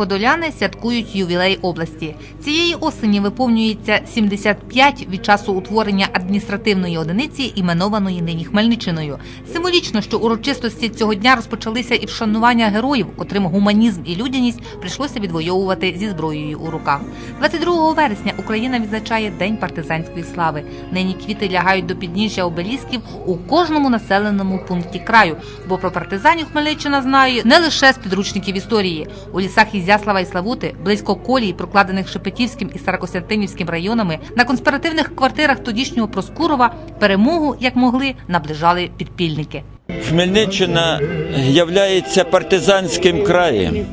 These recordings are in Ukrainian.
Подоляни святкують ювілей області. Цієї осені виповнюється 75 від часу утворення адміністративної одиниці, іменованої нині Хмельниччиною. Символічно, що урочистості цього дня розпочалися і вшанування героїв, котрим гуманізм і людяність прийшлося відвоювати зі зброєю у руках. 22 вересня Україна відзначає День партизанської слави. Нині квіти лягають до підніжжя обелісків у кожному населеному пункті краю, бо про партизанів Хмельниччина знає не лише з підручників історії. У лісах Ізяслава і Славути, близько колій, прокладених Шепетівським і Старокостянтинівським районами, на конспіративних квартирах тодішнього Проскурова перемогу, як могли, наближали підпільники. Хмельниччина являється партизанським краєм.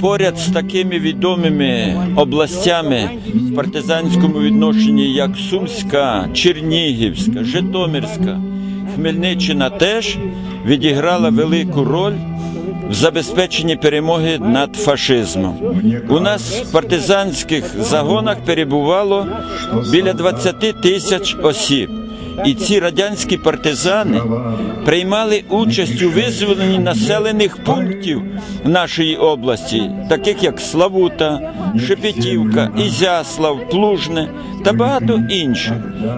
Поряд з такими відомими областями в партизанському відношенні, як Сумська, Чернігівська, Житомирська, Хмельниччина теж відіграла велику роль в забезпеченні перемоги над фашизмом. У нас в партизанських загонах перебувало біля 20 тисяч осіб. І ці радянські партизани приймали участь у визволенні населених пунктів нашої області, таких як Славута, Шепетівка, Ізяслав, Плужне та багато інших.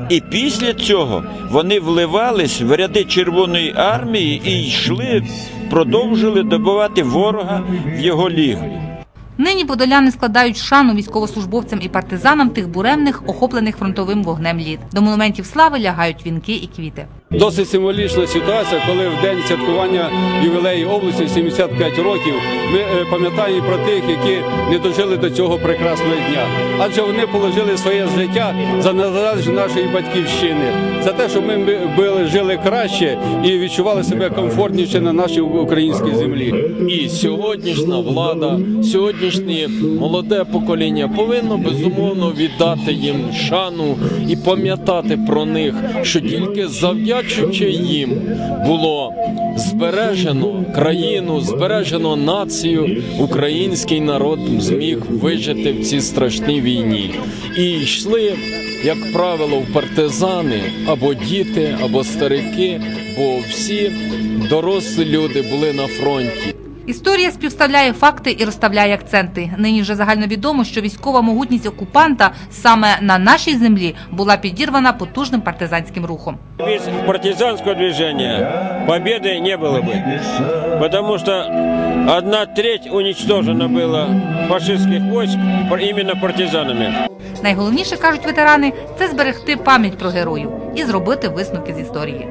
І після цього вони вливались в ряди Червоної армії і йшли, продовжили добивати ворога в його лігві. Нині подоляни складають шану військовослужбовцям і партизанам тих буремних, охоплених фронтовим вогнем літ. До монументів слави лягають вінки і квіти. Досить символічна ситуація, коли в день святкування ювілею області 75 років ми е, пам'ятаємо про тих, які не дожили до цього прекрасного дня. Адже вони положили своє життя за незалежність нашої батьківщини, за те, щоб ми були жили краще і відчували себе комфортніше на нашій українській землі. І сьогоднішня влада, сьогоднішнє молоде покоління повинно безумовно віддати їм шану і пам'ятати про них, що тільки завдячуючи їм було збережено країну, збережено націю. Український народ зміг вижити в цій страшній війні. І йшли, як правило, в партизани або діти, або старики, бо всі дорослі люди були на фронті. Історія співставляє факти і розставляє акценти. Нині вже загальновідомо, що військова могутність окупанта саме на нашій землі була підірвана потужним партизанським рухом. Без партизанского движения победы не было бы. Потому что одна треть уничтожена была фашистских войск именно партизанами. Найголовніше кажуть ветерани це зберегти пам'ять про героїв і зробити висновки з історії.